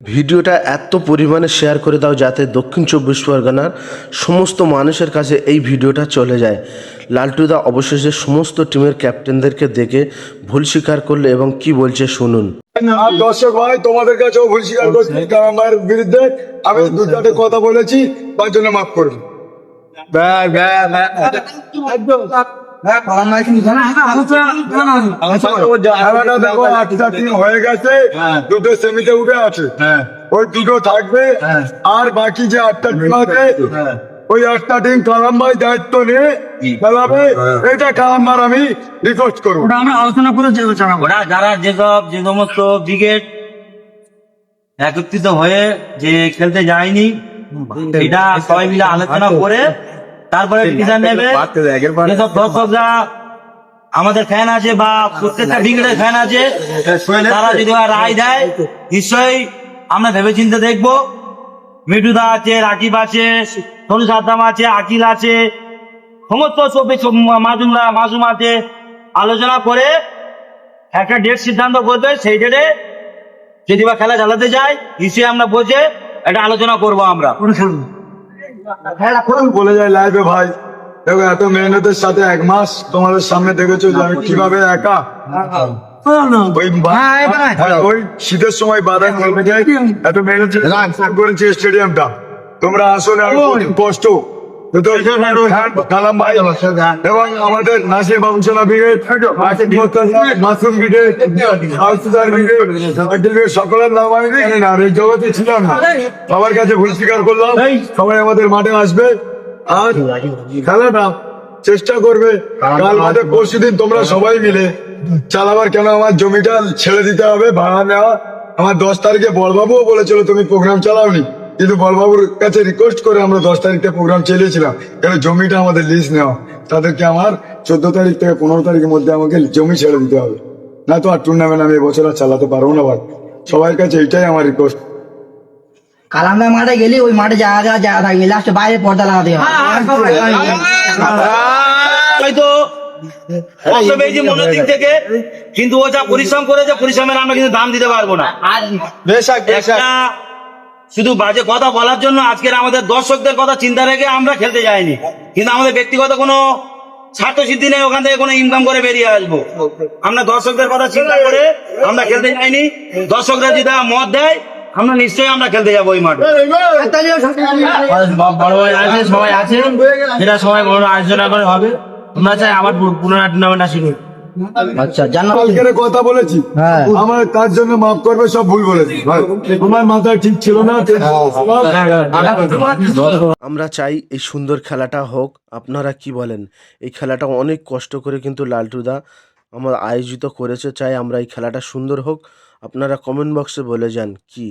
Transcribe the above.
ভিডিওটা এত পরিমাণে শেয়ার করে দাও যাতে দক্ষিণ চব্বিশ পরগনার সমস্ত মানুষের কাছে এই ভিডিওটা চলে যায়। লালটুদা অবশেষে সমস্ত টিমের ক্যাপ্টেনদেরকে দেখে ভুল স্বীকার করলে এবং কি বলছে শুনুন। আর দর্শক ভাই তোমাদের কাছেও ভুল স্বীকার করছি কারণ আমার বিরুদ্ধে আমি দু চারটে কথা বলেছি তার জন্য মাফ করবে হয়ে গেছে দুটো সেমিতে উঠে আছে। ওই দুটো থাকবে আর বাকি যে আটটা টিম আছে ওই আটটা টিম কালাম ভাই দায়িত্ব নিয়ে খেলাবে। এটা কালাম ভাই আমি রিকোয়েস্ট করব। ওটা আমরা আলোচনা করে যে জানাব যারা যেসব যে সমস্ত ব্রিগেড একত্রিত হয়ে যে খেলতে যায়নি এটা সবাই মিলে আলোচনা করে তারপরে ডিসিশন নেবে। যেসব দর্শকরা আমাদের ফ্যান আছে বা প্রত্যেকটা ব্রিগেডের ফ্যান আছে তারা যদি ওরা রায় দেয় নিশ্চয়ই আমরা ভেবে ভেবেচিন্তে দেখব। মিঠুদা আছে রাকিব আছে সোনু সাদ্দাম আছে আকিল আছে সমস্ত সব মাজুমরা মাজুম আছে। আলোচনা করে একটা ডেট সিদ্ধান্ত করবে সেই ডেটে যদি বা খেলা চালাতে যায় নিশ্চয়ই আমরা বসে একটা আলোচনা করব আমরা। বলে যায় লাইভে ভাই দেখো এত মেহনতের সাথে এক মাস তোমাদের সামনে দেখেছ যে আমি কীভাবে একা? ওই বা- হ্যাঁ, ওই শীতের সময় বাদাম এত মেহনত করেছি স্টেডিয়ামটা তোমরা আসলে কষ্ট। এবং আমাদের নাসির সকলের আমি জগতে ছিলাম সবার কাছে ভুল স্বীকার করলাম সবাই আমাদের মাঠে আসবে আর চেষ্টা করবে কাল পরশু দিন তোমরা সবাই মিলে চালাবার কেন আমার জমিটা ছেড়ে দিতে হবে ভাড়া নেওয়া আমার দশ তারিখে বলবাবুও বলেছিল তুমি প্রোগ্রাম চালাওনি। কিন্তু বলবাবুর কাছে রিকোয়েস্ট করে আমরা দশ তারিখে প্রোগ্রাম চালিয়েছিলাম। কেন জমিটা আমাদের লিস্ট নেওয়া। তাদেরকে আমার চোদ্দ তারিখ থেকে পনেরো তারিখের মধ্যে আমাকে জমি ছেড়ে দিতে হবে। না তো আর টুর্নামেন্ট আমি এবছর আর চালাতে পারব না ভাই। সবার কাছে এটাই আমার রিকোয়েস্ট কালামদা মাঠে গেলে ওই মাঠে জায়গা জায়গা জায়গা থাকবে লাস্টে বাইরে পর্দা লাগাতে হবে। পেয়েছি মনের দিক থেকে। কিন্তু ও যা পরিশ্রম করেছে পরিশ্রমের আমরা কিন্তু দাম দিতে পারব না। শুধু বাজে কথা বলার জন্য আজকের আমাদের দর্শকদের কথা চিন্তা রেখে আমরা খেলতে যাইনি। কিন্তু আমাদের ব্যক্তিগত কোনো স্বার্থ সিদ্ধি নেই ওখান থেকে কোনো ইনকাম করে বেরিয়ে আসব। আমরা দর্শকদের কথা চিন্তা করে আমরা খেলতে যাইনি। দর্শকরা যদি মত দেয় আমরা নিশ্চয়ই আমরা খেলতে যাব ওই মাঠে। বড় ভাই আছে সবাই আছে। এটা সবাই বড় আলোচনা করে হবে। তোমরা চাই আবার পুনরায় টুর্নামেন্ট আসিনি আচ্ছা জানো কালকের কথা বলেছি। হ্যাঁ। আমার তার জন্য মাফ করবে সব ভুল বলেছি। ভাই তোমার মাথায় ঠিক ছিল না? আমরা চাই এই সুন্দর খেলাটা হোক। আপনারা কি বলেন? এই খেলাটা অনেক কষ্ট করে কিন্তু লালটুদা আমার আয়োজিত করেছে। চাই আমরা এই খেলাটা সুন্দর হোক। আপনারা কমেন্ট বক্সে বলে যান কি?